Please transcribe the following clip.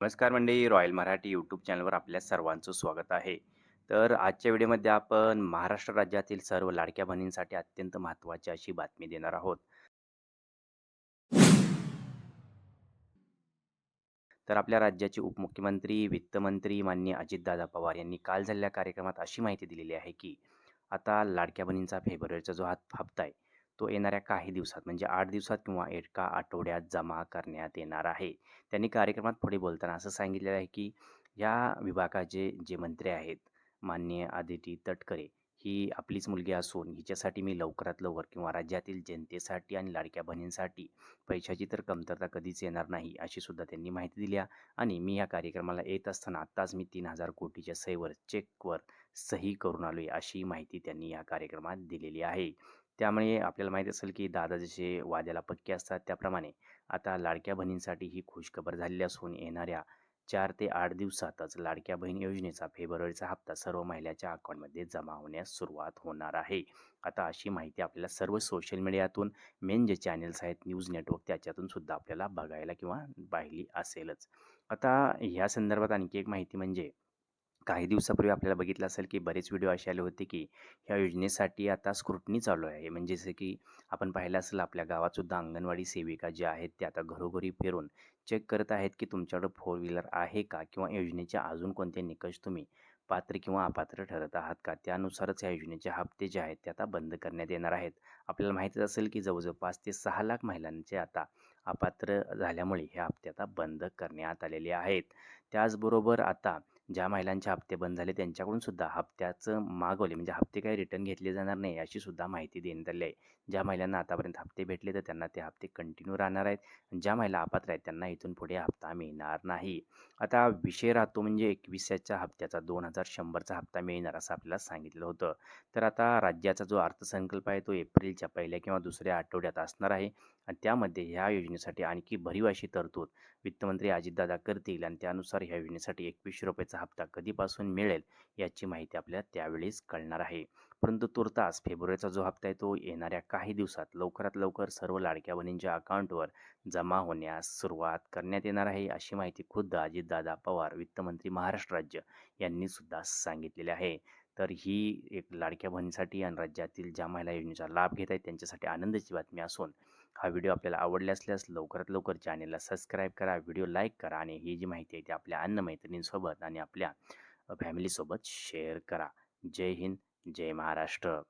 नमस्कार मंडळी royal Marathi YouTube चॅनलवर आपल्या सर्वांचं स्वागत आहे. तर आजच्या व्हिडिओमध्ये आपण महाराष्ट्र राज्यातील सर्व लाडक्या बहिणींसाठी अत्यंत महत्त्वाची अशी बातमी देणार आहोत. तर आपल्या राज्याचे उपमुख्यमंत्री वित्तमंत्री माननीय अजितदादा पवार यांनी काल झालेल्या कार्यक्रमात अशी माहिती दिलेली आहे की आता लाडक्या बहिणींचा फेब्रुवारीचा जो हात हप्ता आहे तो येणाऱ्या काही दिवसात म्हणजे आठ दिवसात किंवा एका आठवड्यात जमा करण्यात येणार आहे. त्यांनी कार्यक्रमात पुढे बोलताना असं सांगितलेलं आहे की या विभागाचे जे मंत्री आहेत माननीय आदिती तटकरे ही आपलीच मुलगी असून हिच्यासाठी मी लवकरात लवकर किंवा राज्यातील जनतेसाठी आणि लाडक्या बहिणींसाठी पैशाची तर कमतरता कधीच येणार नाही अशी सुद्धा त्यांनी माहिती दिली आणि मी या कार्यक्रमाला येत असताना आत्ताच मी तीन हजार कोटीच्या सहीवर चेकवर सही करून आलो आहे अशी माहिती त्यांनी या कार्यक्रमात दिलेली आहे. त्यामुळे आपल्याला माहीत असेल की दादा जसे वाद्याला पक्के असतात. त्याप्रमाणे आता लाडक्या बहिणींसाठी ही खुशखबर झालेली असून येणाऱ्या चार ते आठ दिवसातच लाडक्या बहीण योजनेचा फेब्रुवारीचा हप्ता सर्व महिलाच्या अकाउंटमध्ये जमा होण्यास सुरुवात होणार आहे. आता अशी माहिती आपल्याला सर्व सोशल मीडियातून मेन जे चॅनल्स आहेत न्यूज नेटवर्क त्याच्यातून सुद्धा आपल्याला बघायला किंवा पाहिली असेलच. आता ह्या संदर्भात आणखी एक माहिती म्हणजे काही दिवसापूर्वी आपल्याला बघितलं असेल की बरेच व्हिडिओ असे आले होते की ह्या योजनेसाठी आता स्क्रुटनी चालू आहे. म्हणजे जसं की आपण पाहिलं असेल आपल्या गावातसुद्धा अंगणवाडी सेविका ज्या आहेत त्या आता घरोघरी फिरून चेक करत आहेत की तुमच्याकडं फोर व्हीलर आहे का किंवा योजनेचे अजून कोणते निकष तुम्ही पात्र किंवा अपात्र ठरत आहात का? त्यानुसारच या योजनेचे हप्ते जे आहेत ते आता बंद करण्यात येणार आहेत. आपल्याला माहितीच असेल की जवळजवळ पाच ते सहा लाख महिलांचे आता अपात्र झाल्यामुळे हे हप्ते आता बंद करण्यात आलेले आहेत. त्याचबरोबर आता ज्या महिलांचे हप्ते बंद झाले त्यांच्याकडून सुद्धा हप्त्याचं मागवले. म्हणजे हप्ते काही रिटर्न घेतले जाणार नाही अशी सुद्धा माहिती देण्यात आली आहे. ज्या महिलांना आतापर्यंत हप्ते भेटले तर त्यांना ते हप्ते कंटिन्यू राहणार आहेत. ज्या महिला अपात्र आहेत त्यांना इथून पुढे हप्ता मिळणार नाही. आता विषय राहतो म्हणजे एकविसाच्या हप्त्याचा दोन हजार शंभरचा हप्ता मिळणार असं आपल्याला सांगितलं होतं. तर आता राज्याचा जो अर्थसंकल्प आहे तो एप्रिलच्या पहिल्या किंवा दुसऱ्या आठवड्यात असणार आहे. आणि त्यामध्ये ह्या योजनेसाठी आणखी भरीव अशी तरतूद वित्तमंत्री अजितदादा करतील आणि त्यानुसार ह्या योजनेसाठी एकवीसशे रुपयाचा हप्ता कधीपासून मिळेल याची माहिती आपल्याला त्यावेळेस कळणार आहे. परंतु तुर्तास फेब्रुवारीचा जो हप्ता आहे तो येणाऱ्या काही दिवसात लवकरात लवकर सर्व लाडक्या बहिणींच्या अकाउंटवर जमा होण्यास सुरुवात करण्यात येणार आहे अशी माहिती खुद्द अजितदादा पवार वित्तमंत्री महाराष्ट्र राज्य यांनी सुद्धा सांगितलेली आहे. तर ही एक लाडक्या बहिणीसाठी आणि राज्यातील ज्या महिला योजनेचा लाभ घेत आहेत त्यांच्यासाठी आनंदाची बातमी असून हा व्हिडिओ आपल्याला आवडला असल्यास लवकरात लवकर चॅनेलला सबस्क्राईब करा व्हिडिओ लाईक करा आणि ही जी माहिती आहे ती आपल्या अन्न मैत्रिणींसोबत आणि आपल्या फॅमिलीसोबत शेअर करा. जय हिंद जय महाराष्ट्र.